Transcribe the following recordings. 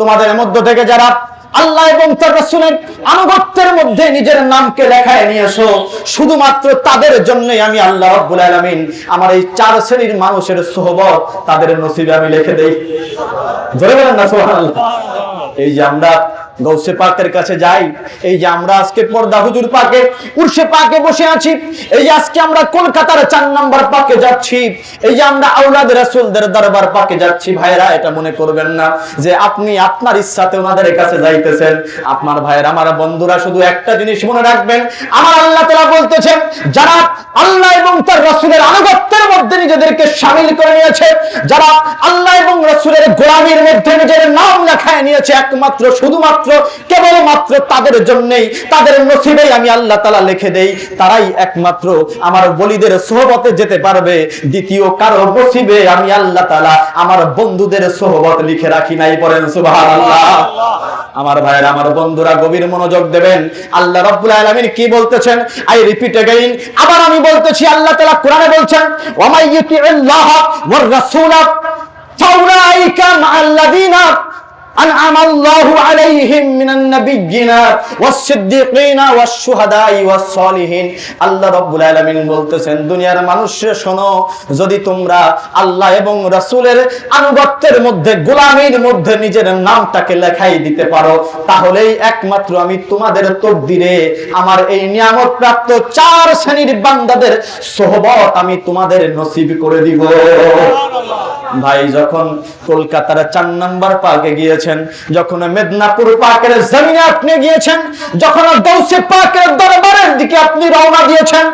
তোমাদের মধ্য থেকে যারা আল্লাহ এবং তার রাসূলের আনুগত্যের মধ্যে নিজের নামকে লেখায় নিয়ে এসো, শুধুমাত্র তাদের জন্যই আমি আল্লাহ রাব্বুল আলামিন আমার এই চার শ্রেণির মানুষের সোহবত তাদের নসিবে আমি লিখে দেই। ধরে বলেন না, সুবহানাল্লাহ। এই যে আমরা গৌসে পাকের কাছে যাই, এই যে আমরা আজকে পর্দা হুজুর পাকে উর্শে পাকে বসে আছি, এই যে আজকে আমরা কলকাতার চার নাম্বার পাকে যাচ্ছি, এই যে আমরা আউলাদ রাসূলদের দরবার পাকে যাচ্ছি ভাইরা এটা মনে করবেন না যে আপনি আপনার ইচ্ছাতে ওনাদের কাছে যাইতেছেন। আপনার ভাইয়ের, আমার বন্ধুরা শুধু একটা জিনিস মনে রাখবেন, আমার আল্লাহ তাআলা বলতেছেন, যারা আল্লাহ এবং তার রাসূলের আনুগত্যের মধ্যে নিজেদেরকে সামিল করে নিয়েছে, যারা আল্লাহ এবং রসুলের গোলামীর মধ্যে নিজের নাম লেখায় নিয়েছে একমাত্র, শুধুমাত্র, কেবলমাত্র তাদের জন্যেই, তাদের নসিবেই আমি আল্লাহ তালা লিখে দেই, তারাই একমাত্র আমার বলিদের সোহবতে যেতে পারবে। দ্বিতীয় কারও নসিবে আমি আল্লাহ তালা আমার বন্ধুদের সোহবত লিখে রাখি নাই পরেন সুবাহ আল্লাহ আমার ভাইয়ের, আমার বন্ধুরা গভীর মনোযোগ দেবেন। আল্লাহ রব্বুল আলমিন কি বলতেছেন? I repeat again. আবার আমি বলতেছি, আল্লাহ তালা কোরআনে বলছেন ومن يطع الله والرسول فأولئك مع الذين أنعم الله عليهم من النبيين والصديقين والشهداء والصالحين আল্লাহ রাব্বুল আলামিন বলতেছেন দুনিয়ার মানুষে শোনো যদি তোমরা আল্লাহ এবং রাসূলের আনুগত্যের মধ্যে গোলামীর মধ্যে নিজের নামটাকে লেখাই দিতে পারো তাহলেই একমাত্র আমি তোমাদের তকদিরে আমার এই নিয়ামত প্রাপ্ত চার শ্রেণীর বান্দাদের সোহবত আমি তোমাদের নসিব করে দিব ভাই যখন কলকাতার চার নাম্বার পার্কে গিয়েছেন, যখন মেদনাপুর পার্কের জমিনে আপনি গিয়েছেন, যখন গৌসে পার্কের দরবারের দিকে আপনি রওনা দিয়েছেন,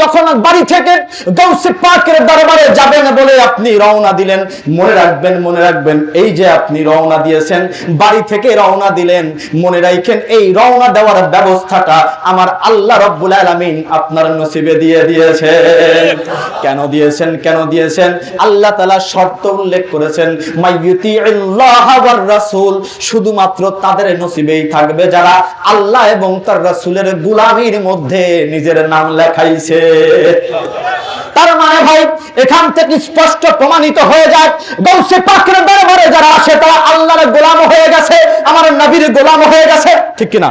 যখন বাড়ি থেকে গৌসে পার্কের দরবারে যাবেন আপনি রওনা দিলেন, মনে রাখবেন মনে রাখবেন, এই যে আপনি রওনা দিয়েছেন, বাড়ি থেকে রওনা দিলেন, মনে রাখেন এই রওনা দেওয়ার ব্যবস্থাটা আমার আল্লাহ রব্বুল আলামিন আপনার নসিবে দিয়ে দিয়েছে। কেন দিয়েছেন কেন দিয়েছেন? আল্লাহ তাআলা শর্ত উল্লেখ করেছেন মাইয়ুতি রাসূল শুধুমাত্র তাদের নসিবেই থাকবে যারা আল্লাহ এবং তার রাসূলের গোলামির মধ্যে নিজের নাম লেখাইছে। তার মানে ভাই এখান থেকে স্পষ্ট প্রমাণিত হয়ে যায় গৌসে পাকের দরবারে যারা আসে তারা আল্লাহর গোলাম হয়ে গেছে আমার নবীর গোলাম হয়ে গেছে। ঠিক কিনা?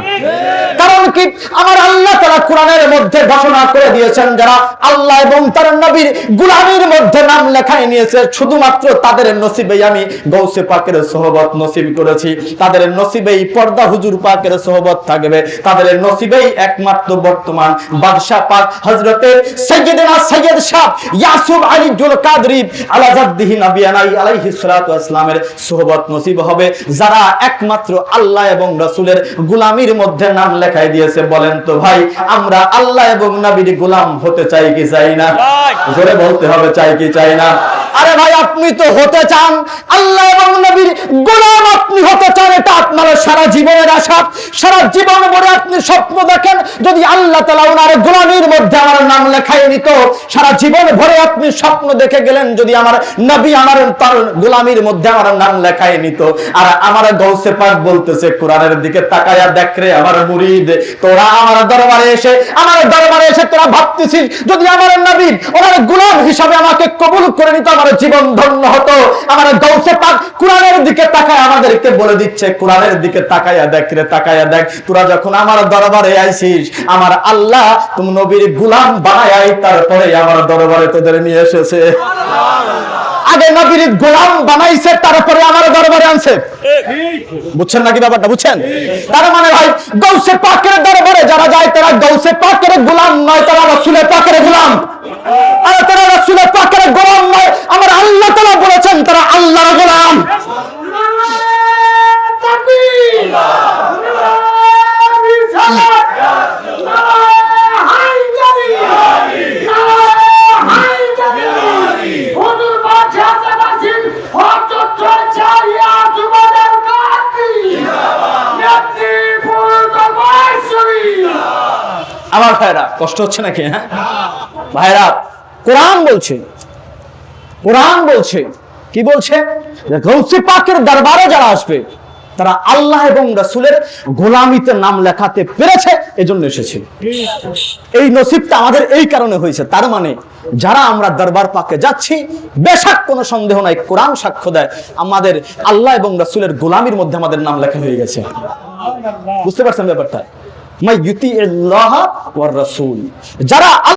কারণ কি? আমার আল্লাহ তারা কোরআনের মধ্যে ঘোষণা করে দিয়েছেন যারা আল্লাহ এবং তার নবীর মধ্যে নাম লেখায় নিয়েছে, শুধুমাত্র তাদের আমি গৌসে পাকের নসিব করেছি। তাদের নসিবেই পর্দা হুজুর পাকের থাকবে। তাদের নসিবেই একমাত্র বর্তমান বাদশাহ পাক শাহ ইয়াসুব আলী জুল নবিয়ানাই সালাতু নসিব হবে। যারা একমাত্র আল্লাহ এবং রাসূলের গোলামির মধ্যে নাম লেখাই দিয়েছে, বলেন তো ভাই। আমরা আল্লাহ এবং নবীর গোলাম হতে চাই কি চাই না? জোরে বলতে হবে, চাই কি চাই না? আরে ভাই, আপনি তো হতে চান। আল্লাহ এবং নবীর গোলাম আপনি হতে চান, এটা আপনার সারা জীবনের আশা। সারা জীবন ভরে আপনি স্বপ্ন দেখেন, যদি আল্লাহ তালা ওনার গোলামির মধ্যে আমার নাম লেখাই নিত সারা জীবন ভরে আপনি স্বপ্ন দেখে গেলেন, যদি আমার নবী আমার তার গোলামির মধ্যে আমার নাম লেখাই নিত আর আমার গৌসে পাক বলতেছে, কোরআনের দিকে তাকায়া দেখ রে আমার মুরিদ, তোরা আমার দরবারে এসে, আমার দরবারে এসে তোরা ভাবতেছিস, যদি আমার নবী ওনার গোলাম হিসাবে আমাকে কবুল করে নিত, আমার জীবন ধন্য হতো। আমার গৌসে পাক কোরআনের দিকে তাকায়, আমাদেরকে বলে দিচ্ছে, কোরআনের দিকে তাকায়া দেখ রে, তাকায়া দেখ। তোরা যখন আমার দরবারে আইছিস আমার আল্লাহ তুমি নবীর গুলাম বানায় তারপরে আমার দরবারে তোদের নিয়ে এসেছে। আগে নবীর গোলাম বানাইছে, তারপরে আমার দরবারে আনছে। বুঝছেন নাকি ব্যাপারটা? বুঝছেন? তার মানে ভাই, গৌসে পাকের দরবারে যারা যায়, তারা গৌসে পাকের গোলাম নয়, তারা রসুলের পাকের গোলাম। আর, তারা রসুলের পাকের আমার ভাইরা কষ্ট হচ্ছে নাকি হ্যাঁ? ভাইরা কোরআন বলছে কোরআন বলছে, কি বলছে? গৌসে পাকের দরবারে যারা আসবে, তারা আল্লাহ এবং রাসূলের গোলামিতে নাম লেখাতে পেরেছে, এজন্য এসেছে। এই নসিবটা আমাদের এই কারণে হয়েছে, তার মানে যারা আমরা দরবার পাকে যাচ্ছি, বেশাক কোনো সন্দেহ নাই, কোরআন সাক্ষ্য দেয়, আমাদের আল্লাহ এবং রাসূলের গোলামির মধ্যে আমাদের নাম লেখা হয়ে গেছে। বুঝতে পারছেন ব্যাপারটা? যারা